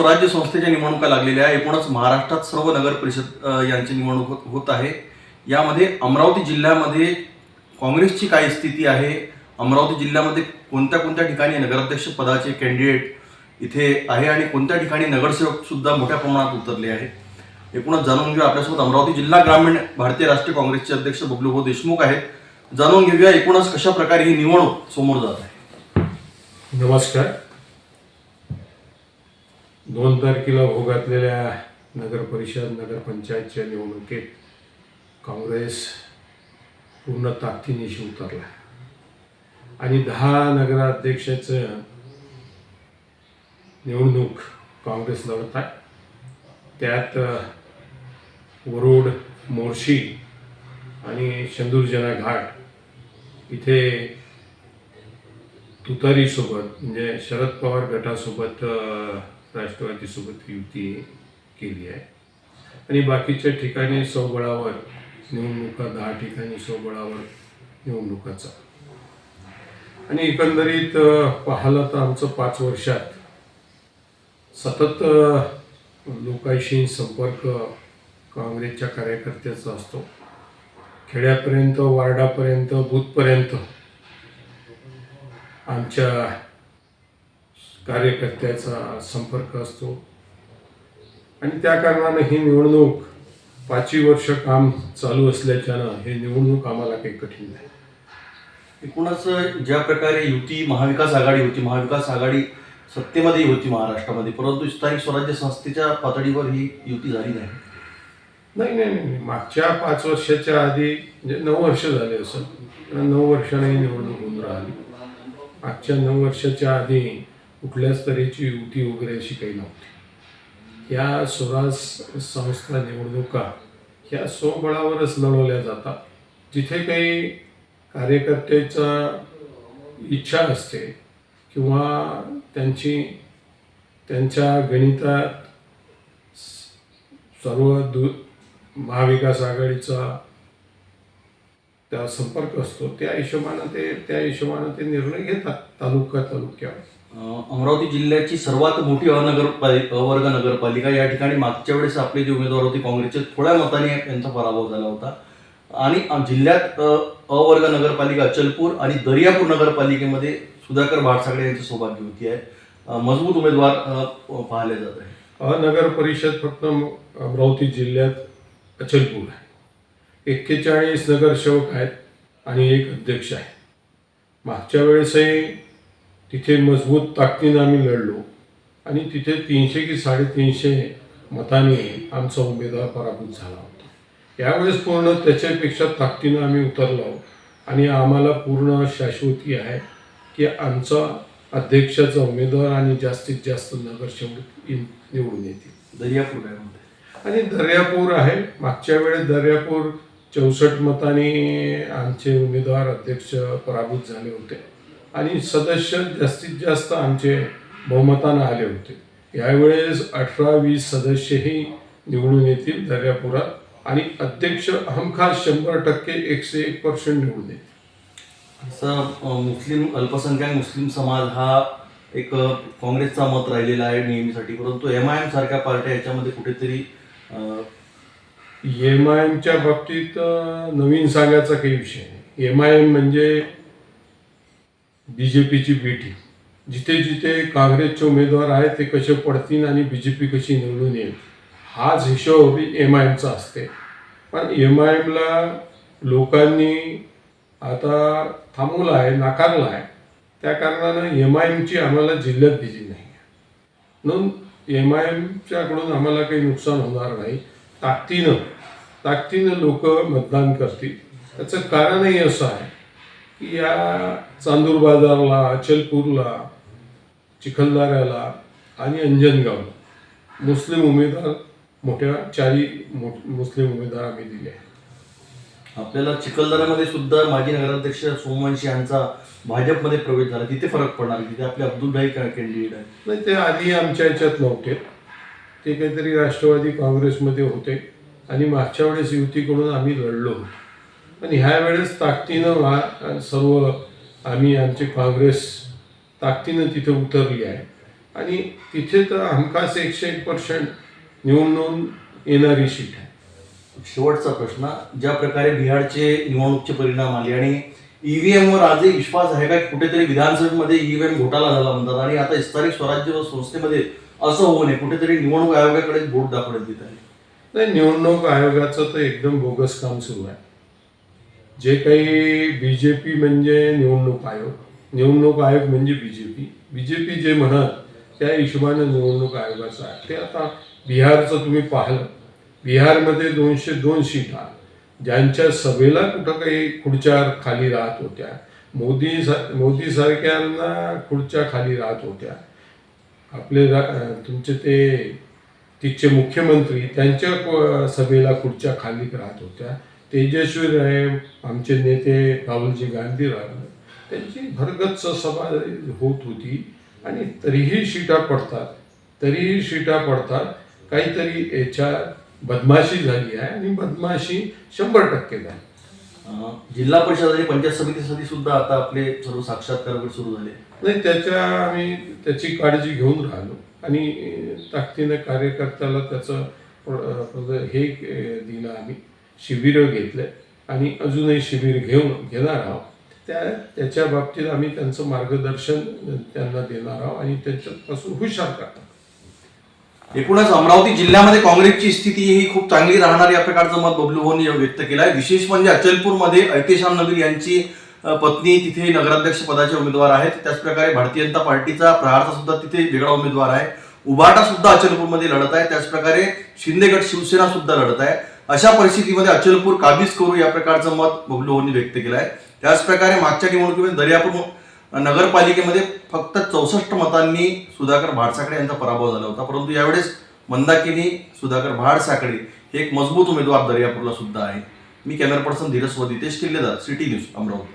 स्वराज्य संस्थेच्या निवडणुका लागलेल्या आहे एकूणच महाराष्ट्रात सर्व नगर परिषद यांची निवडणूक होत- होत आहे. यामध्ये अमरावती जिल्ह्यामध्ये काँग्रेसची काय स्थिती आहे? अमरावती जिल्ह्यामध्ये कोणत्या कोणत्या ठिकाणी नगराध्यक्ष पदाचे कॅन्डिडेट इथे आहे आणि कोणत्या ठिकाणी नगरसेवक सुद्धा मोठ्या प्रमाणात उतरले आहेत? एकूणच जाणून घेऊया आपल्यासोबत अमरावती जिल्हा ग्रामीण भारतीय राष्ट्रीय काँग्रेसचे अध्यक्ष बबलूभाऊ देशमुख आहेत. जाणून घेऊया एकूणच कशा प्रकारे ही निवडणूक समोर जात आहे. नमस्कार. दोन तारखेला भोगातलेल्या नगरपरिषद नगर परिषद नगरपंचायतच्या निवडणुकीत काँग्रेस पूर्ण ताकदीनिशी उतरला. आणि दहा नगराध्यक्षाचं निवडणूक काँग्रेस लढत आहे त्यात वरुड मोर्शी आणि शंदूरजना घाट इथे तुतारीसोबत म्हणजे शरद पवार गटासोबत राष्ट्रवादीसोबत युती केली आहे. आणि बाकीच्या ठिकाणी स्वबळावर निवडणुका दहा ठिकाणी स्वबळावर निवडणुकाचा आणि एकंदरीत पाहिलं तर आमचं पाच वर्षात सतत लोकांशी संपर्क काँग्रेसच्या कार्यकर्त्याचा असतो. खेड्यापर्यंत वार्डापर्यंत बूथपर्यंत आमच्या कार्यकर्त्याचा संपर्क असतो. आणि त्या कारणानं ही निवडणूक पाचवी वर्ष काम चालू असल्याच्यानं हे निवडणूक आम्हाला काही कठीण नाही. एकूणच ज्या प्रकारे युती महाविकास आघाडी होती महाविकास आघाडी सत्तेमध्ये होती महाराष्ट्रामध्ये परंतु स्थानिक स्वराज्य संस्थेच्या पातळीवर ही युती झाली नाही. नाही नाही नाही. मागच्या पाच वर्षाच्या आधी म्हणजे नऊ वर्ष झाले पण नऊ वर्षाने ही निवडणूक होऊन राहिली. मागच्या नऊ वर्षाच्या आधी कुठल्याच तऱ्हेची युती वगैरे अशी काही नव्हती. या स्वराज संस्था निवडणुका ह्या स्वबळावरच लढवल्या जातात. जिथे काही कार्यकर्त्याचा इच्छा असते किंवा त्यांची त्यांच्या गणितात सर्व दु महाविकास आघाडीचा त्या संपर्क असतो त्या हिशोबानं ते त्या हिशोबानं ते निर्णय घेतात तालुका तालुक्यावर. अमरावती जिल्ह्याची सर्वात मोठी अनगरपालि अवर्ग नगरपालिका. या ठिकाणी मागच्या वेळेस आपले जे उमेदवार होते काँग्रेसचे थोड्या मताने यांचा पराभव झाला होता. आणि जिल्ह्यात अवर्ग नगरपालिका अचलपूर आणि दर्यापूर नगरपालिकेमध्ये सुधाकर भाटसागडे यांची सौभाग्य होती आहे मजबूत उमेदवार पाहिले जात आहे. नगर परिषद फक्त अमरावती जिल्ह्यात अचलपूर आहे. एक्केचाळीस नगरसेवक आहेत आणि एक अध्यक्ष आहे. मागच्या वेळेसही तिथे मजबूत ताकदीनं आम्ही लढलो. आणि तिथे तीनशे की साडेतीनशे मतांनी आमचा उमेदवार पराभूत झाला होता. यावेळेस पूर्ण त्याच्यापेक्षा ताकदीनं आम्ही उतरलो. आणि आम्हाला पूर्ण शाश्वती आहे की आमचा अध्यक्षाचा उमेदवार आणि जास्तीत जास्त नगरसेवक इन- निवडून येतील. दर्यापूर म्हणते. आणि दर्यापूर आहे. मागच्या वेळेस दर्यापूर चौसष्ट मतांनी आमचे उमेदवार अध्यक्ष पराभूत झाले होते. आणि सदस्य जास्तीत जास्त आमचे बहुमतानं आले होते. यावेळेस अठरा वीस सदस्यही निवडून येतील दर्यापुरात आणि अध्यक्ष हमखास शंभर टक्के एकशे एक पर्सेंट निवडून येतील. असं मुस्लिम अल्पसंख्याक मुस्लिम समाज हा एक काँग्रेसचा मत राहिलेला आहे नेहमीसाठी. परंतु एम आय एम सारख्या पार्ट्या याच्यामध्ये कुठेतरी एम आय एमच्या बाबतीत नवीन सांगायचा काही विषय नाही. एम आय एम म्हणजे बी जे पीची बेटी जिथे जिथे काँग्रेसचे उमेदवार आहेत ते कसे पडतील आणि बी जे पी कशी निवडून येईल? हाच हिशोब एम आय एमचा असते. पण एम आय एमला लोकांनी आता थांबवलं आहे नाकारला आहे. त्या कारणानं एम आय एमची आम्हाला जिल्ह्यात दिली नाही म्हणून एम आय एमच्याकडून आम्हाला काही नुकसान होणार नाही. ताकदीनं ताकदीनं लोक मतदान करतील. त्याचं कारणही असं आहे या चांदूर बाजारला अचलपूरला चिखलदऱ्याला आणि अंजनगावला मुस्लिम उमेदवार मोठ्या चारी मो मुस्लिम उमेदवार आम्ही दिले. आहेत आपल्याला चिखलदऱ्यामध्ये सुद्धा माजी नगराध्यक्ष सोमवंशी यांचा भाजपमध्ये प्रवेश झाला. तिथे फरक पडणार तिथे आपले अब्दुल भाई कॅन्डिडेट आहेत. नाही ते आधी आमच्या ह्याच्यात नव्हते. ते काहीतरी राष्ट्रवादी काँग्रेसमध्ये होते. आणि मागच्या वेळेस युतीकडून आम्ही लढलो होतो. पण ह्या वेळेस ताकदीनं वा सर्व आम्ही आमचे काँग्रेस ताकदीनं तिथे उतरली आहे. आणि तिथे तर हमखास एकशे एक पर्सेंट निवडून येणारी सीट आहे. शेवटचा प्रश्न ज्या प्रकारे बिहारचे निवडणूकचे परिणाम आले आणि ईव्हीएम वर आजही विश्वास आहे का कुठेतरी विधानसभेमध्ये ईव्हीएम घोटाळा झाला म्हणतात आणि आता स्थानिक स्वराज्य संस्थेमध्ये असं होऊ नये कुठेतरी निवडणूक आयोगाकडे बोट दाखवण्यात येत आहे? नाही निवडणूक आयोगाचं तर एकदम बोगस काम सुरू आहे. जे काही बी जे पी म्हणजे निवडणूक आयोग निवडणूक आयोग म्हणजे B J P B J P जे म्हणत त्या हिशोबानं निवडणूक आयोगाचं आहे. ते आता बिहारचं तुम्ही पाहिलं. बिहारमध्ये दोनशे दोन सीटा ज्यांच्या सभेला कुठं काही खुर्च्या खाली राहत होत्या. मोदी सा- मोदी सारख्यांना खुर्च्या खाली राहत होत्या. आपले रा- तुमचे ते तिथचे मुख्यमंत्री त्यांच्या सभेला खुर्च्या खाली राहत होत्या. तेजस्वी राय आमचे नेते राहुलजी गांधी राहिले त्यांची भरगच्च सभा होत होती आणि तरीही सीटा पडतात. तरीही सीटा पडतात. काहीतरी याच्यात बदमाशी झाली आहे आणि बदमाशी शंभर टक्के झाली. जिल्हा परिषद आणि पंचायत समितीसाठी सुद्धा आता आपले सर्व साक्षात्कार सुरू झाले. नाही त्याच्या आम्ही त्याची काळजी घेऊन राहिलो. आणि ताकदीने कार्यकर्त्याला त्याचं हे दिलं आम्ही. शिबिरं घेतले आणि अजूनही शिबिर घेऊन घेणार आहोत. त्या त्याच्या बाबतीत आम्ही त्यांचं मार्गदर्शन त्यांना देणार आहोत आणि त्यांच्यापासून हुशार करणार एकूणच अमरावती जिल्ह्यामध्ये काँग्रेसची स्थिती ही खूप चांगली राहणार या प्रकारचं मत बबलू भाऊनी व्यक्त केलं आहे विशेष म्हणजे अचलपूरमध्ये ऐतिश्याम नगर यांची पत्नी तिथे नगराध्यक्ष पदाचे उमेदवार आहेत. त्याचप्रकारे भारतीय जनता पार्टीचा प्रहारचा सुद्धा तिथे वेगळा उमेदवार आहे. उबाटा सुद्धा अचलपूरमध्ये लढत आहे. त्याचप्रकारे शिंदेगड शिवसेना सुद्धा लढत आहे. अशा परिस्थितीमध्ये अचलपूर काबीज करू या प्रकारचं मत बबलू व्यक्त केलं आहे त्याचप्रकारे मागच्या निवडणुकीमध्ये दर्यापूर नगरपालिकेमध्ये फक्त चौसष्ट मतांनी सुधाकर भाडसाकडे यांचा पराभव झाला होता. परंतु यावेळेस मंदाकिनी सुधाकर भाडसाकडे हे एक मजबूत उमेदवार दर्यापूरला सुद्धा आहे. मी camera person Dhiraswa Ditesh Killedar city news Amravati.